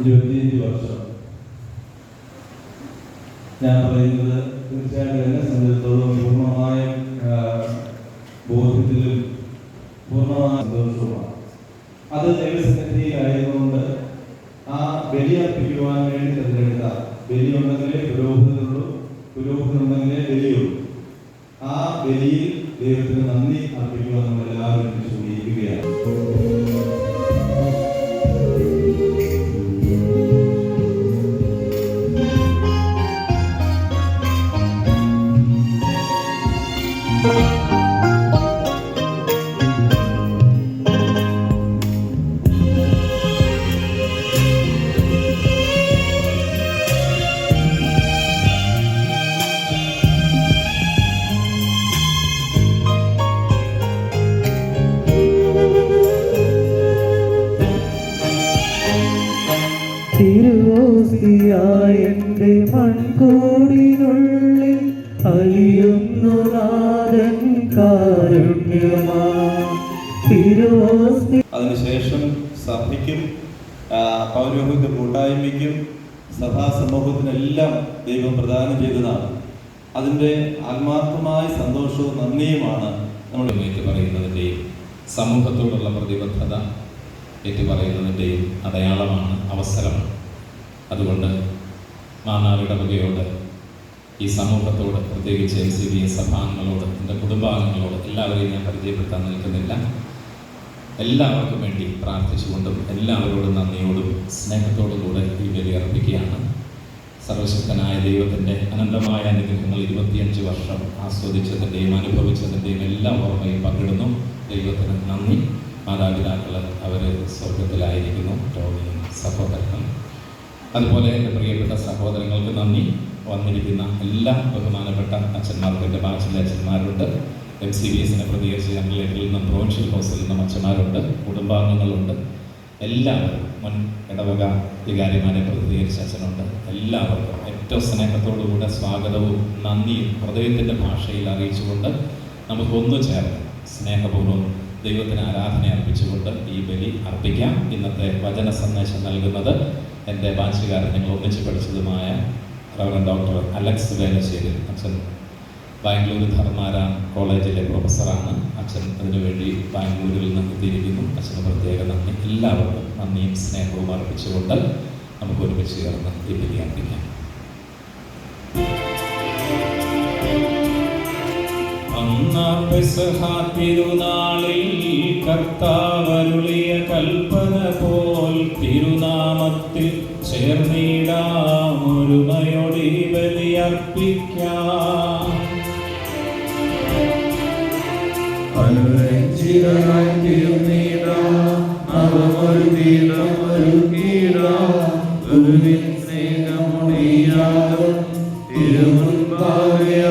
ഇരുപത്തിയഞ്ച് വർഷം ഞാൻ പറയുന്നത് തീർച്ചയായിട്ടും എന്നെ സംബന്ധിച്ചിടത്തോളം പൂർണമായും ബോധ്യത്തിലും പൂർണമായ സന്തോഷവുമാണ് അത് ദൈവസന്നിധിയിലായതുകൊണ്ട് ആ ബലി അർപ്പിക്കുവാൻ വേണ്ടി തിരഞ്ഞെടുത്ത ബലിയുണ്ടെങ്കിലേ പുരോഹിതനുള്ളൂ തിരുവോസിയായ എന്റെ അലിയുന്നു നാഥൻ കാരുണ്യമാ. അതിനുശേഷം സഭയ്ക്കും പൗരോഹിത്യ കൂട്ടായ്മയ്ക്കും സഭാ സമൂഹത്തിനെല്ലാം ദൈവം പ്രദാനം ചെയ്തതാണ് അതിന്റെ ആത്മാർത്ഥമായ സന്തോഷവും നന്ദിയുമാണ് നമ്മൾ പറയുന്നതിന്റെയും സമൂഹത്തോടുള്ള പ്രതിബദ്ധത. ഏറ്റുപറയുന്നതിന്റെയും അടയാളമാണ് അവസരമാണ് അതുകൊണ്ട് മാനാവിടവകയോട് ഈ സമൂഹത്തോട് പ്രത്യേകിച്ച് എൻ സി ബി എസ് സഭാംഗങ്ങളോട് എന്റെ കുടുംബാംഗങ്ങളോട് എല്ലാവരെയും ഞാൻ പരിചയപ്പെടുത്താൻ നിൽക്കുന്നില്ല. എല്ലാവർക്കും വേണ്ടി പ്രാർത്ഥിച്ചുകൊണ്ടും എല്ലാവരോടും നന്ദിയോടും സ്നേഹത്തോടും കൂടെ ഈ ബലി അർപ്പിക്കുകയാണ്. സർവശക്തനായ ദൈവത്തിന്റെ അനന്തമായ അനുഗ്രഹങ്ങൾ ഇരുപത്തിയഞ്ച് വർഷം ആസ്വദിച്ചതിന്റെയും അനുഭവിച്ചതിന്റെയും എല്ലാ ഓർമ്മയും പങ്കിടുന്നു. ദൈവത്തിന് നന്ദി. മാതാപിതാക്കൾ അവർ സ്വർഗത്തിലായിരിക്കുന്നു ടോമിയും സഹോദരനും അതുപോലെ എന്റെ പ്രിയപ്പെട്ട സഹോദരങ്ങൾക്ക് നന്ദി. വന്നിരിക്കുന്ന എല്ലാ ബഹുമാനപ്പെട്ട അച്ഛന്മാർക്കും എന്റെ ബാച്ചിലെ അച്ഛന്മാരുണ്ട് എം സി ബി എസിനെ പ്രതികരിച്ച് ഞങ്ങളിലേക്ക് നിന്നും പ്രൊവിൻഷ്യൽ ഹൗസിൽ നിന്നും അച്ഛന്മാരുണ്ട് കുടുംബാംഗങ്ങളുണ്ട്. എല്ലാവരും മുൻ ഇടവക വികാരിമാരെ പ്രതികരിച്ച അച്ഛനുണ്ട്. എല്ലാവർക്കും ഏറ്റവും സ്നേഹത്തോടുകൂടെ സ്വാഗതവും നന്ദിയും ഹൃദയത്തിന്റെ ഭാഷയിൽ അറിയിച്ചുകൊണ്ട് നമുക്കൊന്നു ചേർന്ന് സ്നേഹപൂർവം ദൈവത്തിന് ആരാധന അർപ്പിച്ചുകൊണ്ട് ഈ ബലി അർപ്പിക്കാം. ഇന്നത്തെ വചന സന്ദേശം നൽകുന്നത് എന്റെ ബാച്ചുകാരൻ നിങ്ങൾ ഒന്നിച്ച് പഠിച്ചതുമായ റവറൻ ഡോക്ടർ അലക്സ് വേലശ്ശേരി. അച്ഛൻ ബാംഗ്ലൂർ ധർമാര കോളേജിലെ പ്രൊഫസറാണ്. അച്ഛൻ അതിനുവേണ്ടി ബാംഗ്ലൂരിൽ നിന്ന് തിരിക്കുന്നു അച്ഛന് പ്രത്യേക നന്ദി. എല്ലാവർക്കും നന്ദിയും സ്നേഹവും അർപ്പിച്ചുകൊണ്ട് നമുക്ക് ഒരുമിച്ച് ചേർന്ന് ഈ ബലി അർപ്പിക്കാം. പെസഹ തിരുനാളിൽ കർത്താവരുളിയ കൽപ്പന പോൽ തിരുനാമത്തിൽ ചേർന്നിടാം ഒരുമയോടെ ബലിയർപ്പിക്കാം സ്നേഹമുടിയാകും തിരുമുൻപാകെ